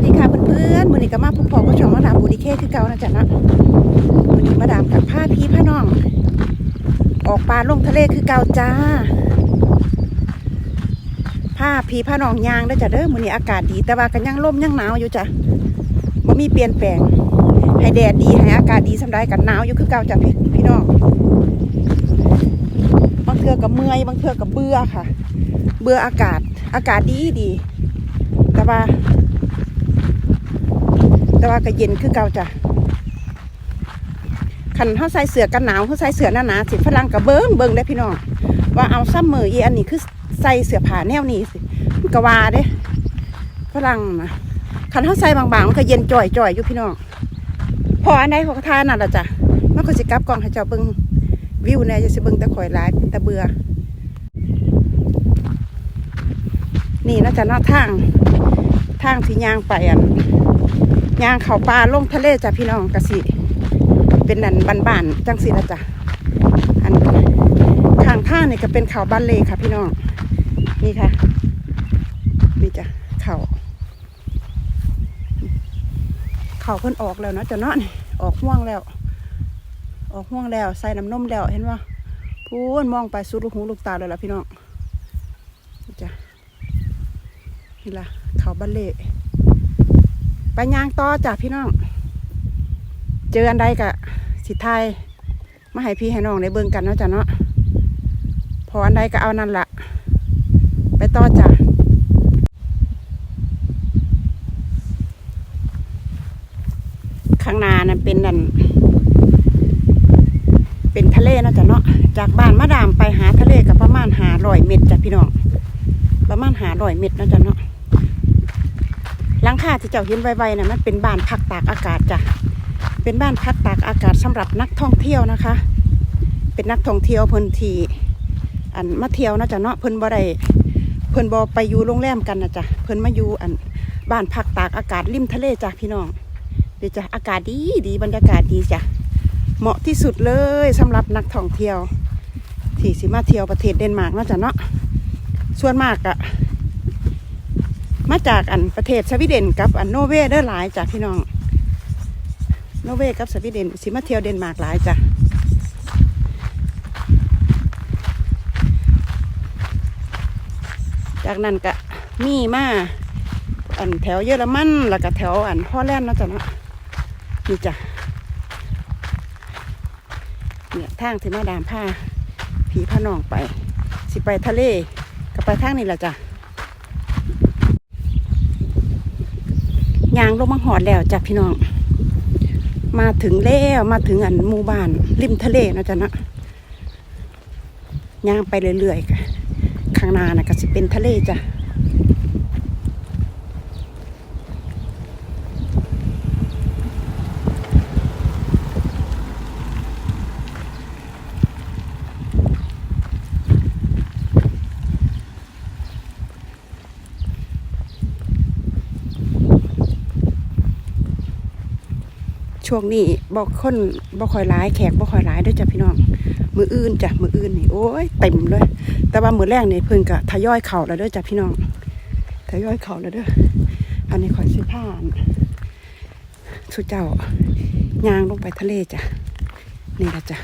วัสดีค่ะเพื่อนๆวันนี้ก็มาพบพอกับช่องมาดามบูดิเคคือเก่านะจ๊ะนาะวันนี้มาดามกับผ้าพี่ผ้าน้อง ออกปลาลงทะเลคือเก่าจ้าผ้าพี่ผ้าน้องยางได้จ้ะเด้อมื้อนี้อากาศดี แต่ว่ากันยังลมยังหนาวอยู่จ้ะบ่มีเปลี่ยนแปลง ให้แดดดีให้อากาศดีสำได้กันหนาวอยู่คือเก่าจ้ะพี่พี่น้องบางเทือกับเมื่อยบางเทือกับเบื่อค่ะ เบื่ออากาศอากาศดีดี แต่ว่า แต่ว่าก็เย็นคือเก่าจ้ะคันเขาใส่เสือกันหนาวเขาใส่เสือหนาหนาสิฝรั่งกับเบิ้งเบิ้งได้พี่น้องว่าเอาซ้ำมืออีอันนี้คือใส่เสือผ้าแนวนี้สิก็ว่าเด้ฝรั่งนะคันเขาใส่บางๆมันก็เย็นจ่อยจ่อยอยู่พี่น้องพออันใดขาก็ทานนั่นละจ้ะมันก็สิกลับกองให้เจ้าเบิ้งวิวเนี่ยจะสิเบิ้งแต่ข่อยหลายแต่เบื่อนี่นะจ๊ะเนาทางทางที่ย่างไปอัน ย่างเขาปลาลงทะเลจ้ะพี่น้องกะสิเป็นนันบ้านๆจังสิละจ้ะอันข้างท่างนี่ก็เป็นเขาบ้านเลค่ะพี่น้องนี่ค่ะนี่จ้ะเขาเขาเพิ่นออกแล้วเนาะจ้ะเนาะนี่ออกห่วงแล้ว ออกห่วงแล้วใส่น้ำนมแล้วเห็นว่าพูนมองไปสุดลูกหูลูกตาเลยล่ะพี่น้องนี่จ้ะนี่ล่ะเขาบ้านเล ไปย่างต่อจ้ะพี่น้อง เจออันใดกะสิไทยมาให้พี่ให้น้องได้เบิ่งกันเนาะจ้ะเนาะพออันใดก็เอานั่นละไปต่อจ้ะข้างหน้านั่นเป็นนั่นเป็นทะเลนะจ้ะเนาะจากบ้านมาดามไปหาทะเลกับประมาณหาร้อยเมตรจ้ะพี่น้องประมาณหาร้อยเมตรนะจ้ะเนาะ หลังคาที่เจ้าเห็นไวๆน่ะมันเป็นบ้านพักตากอากาศจ้ะเป็นบ้านพักตากอากาศสำหรับนักท่องเที่ยวนะคะ เป็นนักท่องเที่ยวเพิ่นทีอันมาเที่ยวนะจ๊ะเนาะเพิ่นบ่ได้เพิ่นบ่ไปอยู่โรงแรมกันนะจ๊ะเพิ่นมาอยู่อันบ้านพักตากอากาศริมทะเลจ้ะพี่น้องเดี๋ยวจ้ะอากาศดีดีบรรยากาศดีจ้ะเหมาะที่สุดเลยสำหรับนักท่องเที่ยว ที่สิมาเที่ยวประเทศเดนมาร์กนะจ๊ะเนาะส่วนมากอะ มาจากอันประเทศสวีเดนกับอันโนเวย์เด้อหลายจ้ะพี่น้อง โนเวย์กับสวีเดนสิมาเที่ยวเดนมาร์กหลายจ้ะจากนั้นก็มีมาอันแถวเยอรมันแล้วก็แถวอันฮอแลนด์เนาะจ้ะเนาะนี่จ้ะเนี่ยทางที่มาดามผ้าผีผ้านองไป สิไปทะเลก็ไปทางนี้แหละจ้ะ ยางลงมาหอดแล้วจ้ะพี่น้อง มาถึงแล้วมาถึงอันหมู่บ้านริมทะเลนะจ๊ะเนาะย่างไปเรื่อยๆค่ะข้างหน้านะก็จะเป็นทะเลจ้ะ ช่วงนี้บอกคนบ่ค่อยร้ายแขกบ่ค่อยร้ายด้วยจ้ะพี่น้อง มืออื่นจ้ะมืออื่นนี่โอ้ยเต็มเลย แต่ว่ามือแรกเนี่ยเพิ่นก็ทยอยเข่าแล้วด้อจ้ะพี่น้องทยอยเข่าแล้วด้ออันนี้ขอยสิผ่านสุเจ้ายางลงไปทะเลจ้ะนี่ละจ้ะ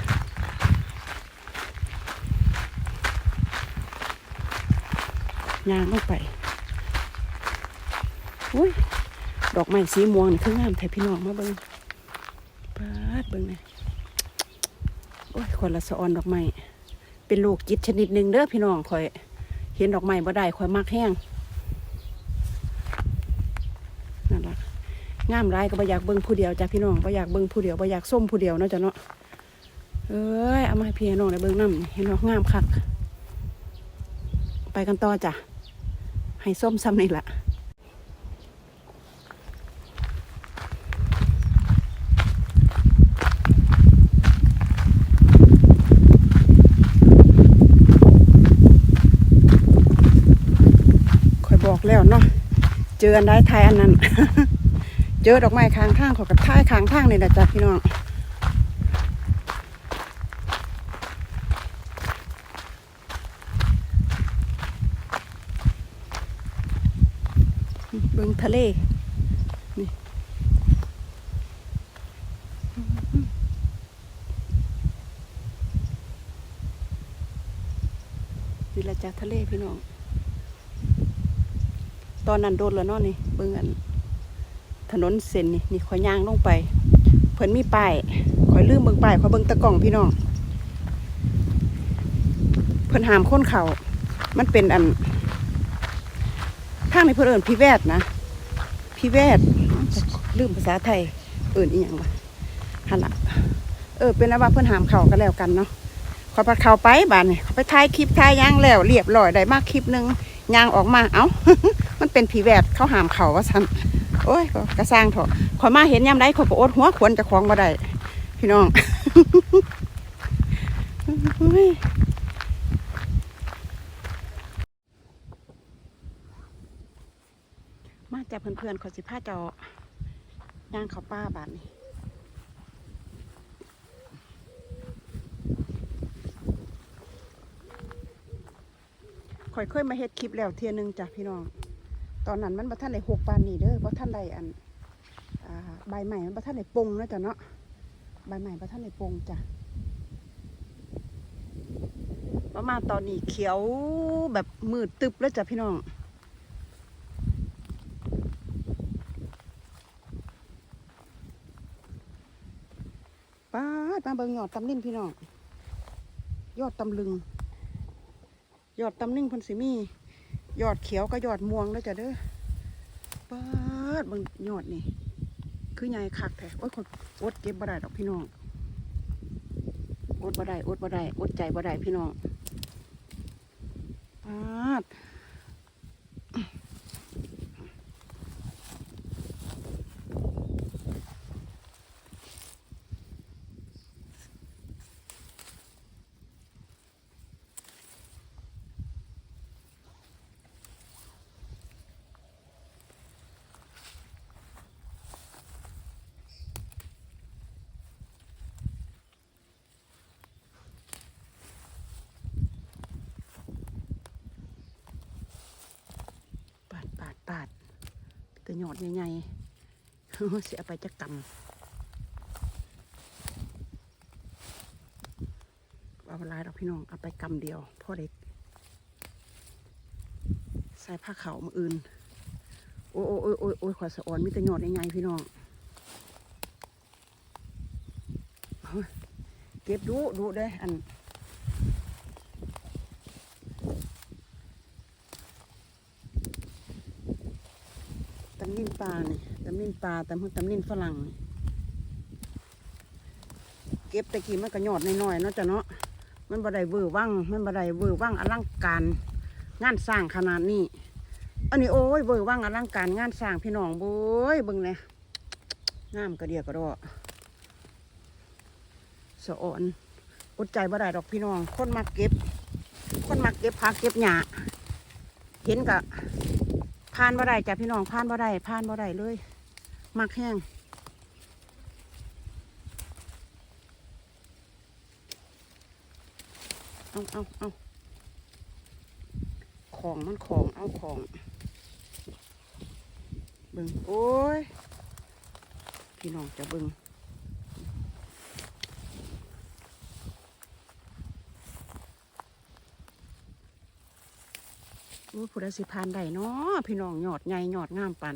ยางลงไปอุ้ยดอกไม้สีม่วงนี่คืองามแท้พี่น้องมาเบิ่ง บิ่งนะโอ้ยคนละสะออนดอกไม้เป็นลูกจิตชนิดหนึ่งเด้อพี่น้องคอย เห็นดอกไม้บ่ได้คอยมักแห้งนั่นละงามร้ายก็บ่อยากเบิ่งผู้เดียวจ้ะพี่น้องบ่อยากเบิ่งผู้เดียวบ่อยากส้มผู้เดียวเนาะจ้ะเนาะเอ้ยเอามาให้พี่น้องได้เบิ่งน้ำเห็นดอกงามคักไปกันต่อจ้ะให้ส้มซ้ำนี่แหละ คอยบอกแล้วเนาะ เจออันใดทายอันนั้น เจอดอกไม้ค้างทางขอกับท้ายค้างทางนี่แหละจ้ะพี่น้องเบิงทะเลนี่นี่แหละจากทะเลพี่น้อง ตอนนั้นโดนแล้วเนาะนี่เบิ่งอันถนนเส้นนี่นี่ขอยย่างลงไป เพิ่นมีป้ายขอยลืมเบิ่งป้ายขอยเบิ่งตะกล่องพี่น้องเพิ่นหามคนเขามันเป็นอันทางในเพิ่นเอิ้นพี่แวดนะพี่แวดลืมภาษาไทยเอิ้นอีหยังวะหั่นละเออเป็นแล้วว่าเพิ่นหามเขาก็แล้วกันเนาะขอยพัดเข้าไปบ้าดนี่ขอยไปถ่ายคลิปถ่ายย่างแล้วเรียบร้อยได้มากคลิปนึง ย่างออกมา เอ้า มันเป็นผีแวดเขาหามเขาว่าซั่นโอ้ยกระสร้างเถอะขอมาเห็นยามใดขอยก็อดหัวขวนจะคล้องบ่ได้ พี่น้องเฮ้ยมาจากเพื่อนๆขอสิพาจ้าย่างเขาป้าบาดนี้ ข่อยเคยมาเฮ็ดคลิปแล้วเทียนึงจ้ะพี่น้อง ตอนนั้นมันบ่ท่านได้หกปานนี้เด้อบ่ท่านได้อันใบใหม่มันบ่ท่านได้ปงนะจ้ะเนาะใบใหม่บ่ท่านได้ปงจ้ะประมาณตอนนี้เขียวแบบมืดตึบแล้วจ้ะพี่น้องป้าดมาเบิ่งยอดตำลินพี่น้อง ยอดตำลึง ยอดตำลึงพันสิมียอดเขียวก็ยอดม่วงแล้วจ้ะเด้อป้าดบางยอดนี่ คือใหญ่คักแท้โอ้ยคนอดเก็บบ่ได้ดอกพี่น้องอดบ่ได้อดบ่ได้อดใจบ่ได้พี่น้องป้าด แต่ยอดใหญ่ๆเสียไปจะกำเอาหลายดอกพี่น้องเอาไปกำเดียวพ่อเด็ก ใส่ผ้าขาวมืออื่น โอ้ยโอ้ยโอ้ยโอ้ยขวาสะออนมีแต่ยอดใหญ่ๆพี่น้องเก็บดูดูเด้อันำนิ่นปลาเนี่ยตำนิ่นปลาตำหุ่นตำนิ่นฝรั่ง เก็บตะกี้มันก็ยอดน้อยๆเนาะจ้ะเนาะมันบ่ไดเวอร์วังมันบ่ไดเวอร์วังอลังการงานสร้างขนาดนี้ อันนี้โอ้ยเวอร์วังอลังการงานสร้างพี่น้องโบ้ยเบิ่งเนี่ยงามกระเดียกระดอสะอ่อนอดใจบ่ได้ดอกพี่น้อง คนมาเก็บ คนมาเก็บผักเก็บหญ้าเห็นกะ ผ่านบ่ได้จ้ะพี่น้องผ่านบ่ได้ผ่านบ่ได้เลยมักแห้งเอาเอาเอาของมันของเอาของเบิ้งโอ้ยพี่น้องจะเบิ้งโอ้ย ผู้ใดสิผ่านได้เนาะพี่น้องยอดใหญ่ยอดงามปัน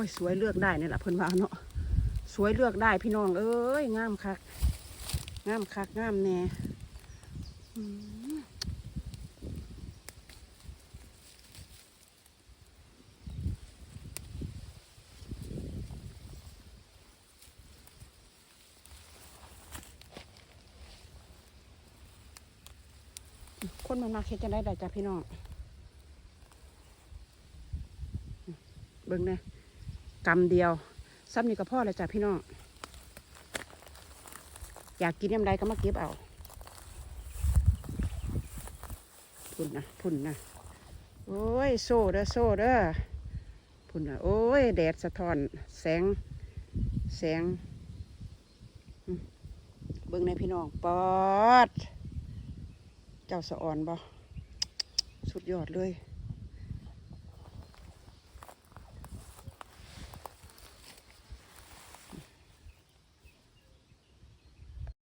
อ้ยสวยเลือกได้นี่แหละเพิ่นว่าเนาะสวยเลือกได้พี่น้องเอ้ยงามคักงามคักงามแน่คนมันมาเฮ็ดจะได้ได้จ้ะพี่น้องเบิ่งเนี่ย กำเดียวซ้ำนี่ก็พ่อเลยจ้ะพี่น้อง อยากกินยำไรก็มาเก็บเอาพุ่นนะพุ่นนะโอ้ยโซ่เด้อโซ่เด้อพุ่นนะโอ้ยแดดสะท้อนแสง แสงเบิ่งในพี่น้องปอด เจ้าสะอ่อนบ่สุดยอดเลย